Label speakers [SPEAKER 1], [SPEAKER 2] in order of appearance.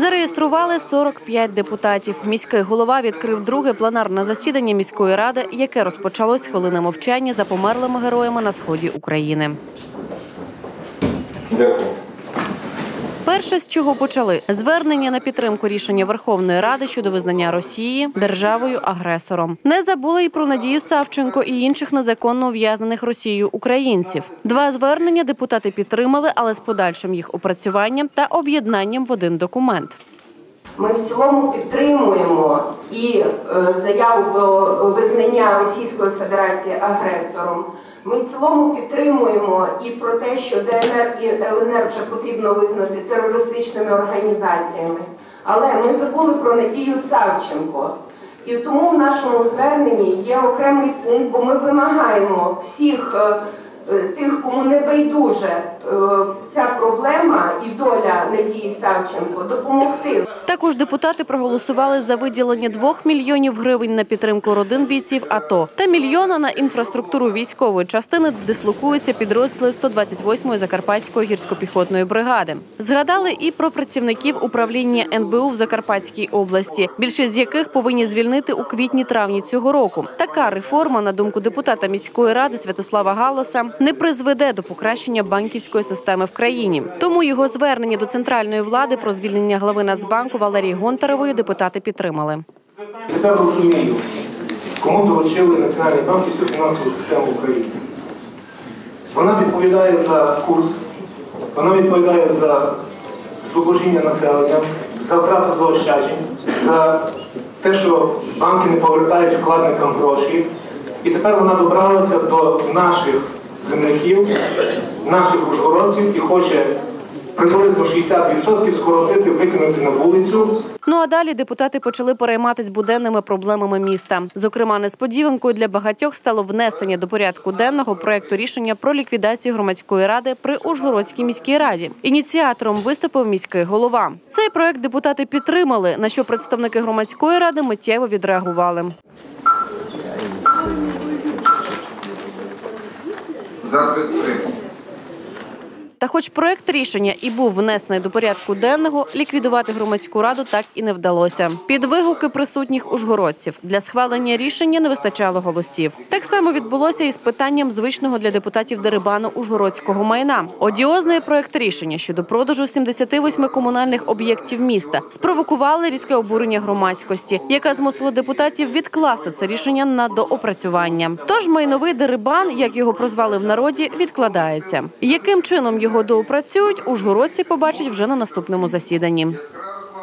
[SPEAKER 1] Зареєстрували 45 депутатів. Міський голова відкрив друге пленарне засідання міської ради, яке розпочалось з хвилини мовчання за померлими героями на сході України.
[SPEAKER 2] Дякую.
[SPEAKER 1] Перше, з чого почали звернення на підтримку рішення Верховної Ради щодо визнання Росії державою агресором. Не забули й про Надію Савченко і інших незаконно ув'язнених Росією українців. Два звернення депутати підтримали, але з подальшим їх опрацюванням та об'єднанням в один документ.
[SPEAKER 3] Ми в цілому підтримуємо і е, заяву про визнання Російської Федерації агресором. Ми в цілому підтримуємо і про те, що ДНР і ЛНР вже потрібно визнати терористичними організаціями. Але ми забули про Надію Савченко. І тому в нашому зверненні є окремий пункт, бо ми вимагаємо всіх е, е, тих, кому не байдуже е, ця проблема і доля Надії Савченко, допомогти.
[SPEAKER 1] Також депутати проголосували за виділення 2 мільйонів гривень на підтримку родин бійців АТО та мільйона на інфраструктуру військової частини, де дислокуються підрозділи 128-ї Закарпатської гірсько-піхотної бригади. Згадали і про працівників управління НБУ в Закарпатській області, більшість з яких повинні звільнити у квітні-травні цього року. Така реформа, на думку депутата міської ради Святослава Галоса, не призведе до покращення банківської системи в країні. Тому його звернення до центральної влади про звільнення глави Нацбанку Валерії Гонтаревої депутати підтримали.
[SPEAKER 4] Тепер розумію, кому доручили Національний банк і фінансову систему України. Вона відповідає за курс, вона відповідає за зломожіння населення, за втрату заощаджень, за те, що банки не повертають вкладникам гроші. І тепер вона добралася до наших земляків, наших ужгородців і хоче приблизно 60% скоротити, викинути на вулицю.
[SPEAKER 1] Ну а далі депутати почали перейматись буденними проблемами міста. Зокрема, несподіванкою для багатьох стало внесення до порядку денного проекту рішення про ліквідацію громадської ради при Ужгородській міській раді. Ініціатором виступив міський голова. Цей проект депутати підтримали, на що представники громадської ради миттєво відреагували.
[SPEAKER 2] За 33.
[SPEAKER 1] Та, хоч проект рішення і був внесений до порядку денного, ліквідувати громадську раду так і не вдалося. Під вигуки присутніх ужгородців для схвалення рішення не вистачало голосів. Так само відбулося і з питанням звичного для депутатів дерибану ужгородського майна. Одіозний проект рішення щодо продажу 78 комунальних об'єктів міста спровокували різке обурення громадськості, яка змусила депутатів відкласти це рішення на доопрацювання. Тож майновий дерибан, як його прозвали в народі, відкладається. Яким чином його доопрацюють, ужгородці побачать вже на наступному засіданні.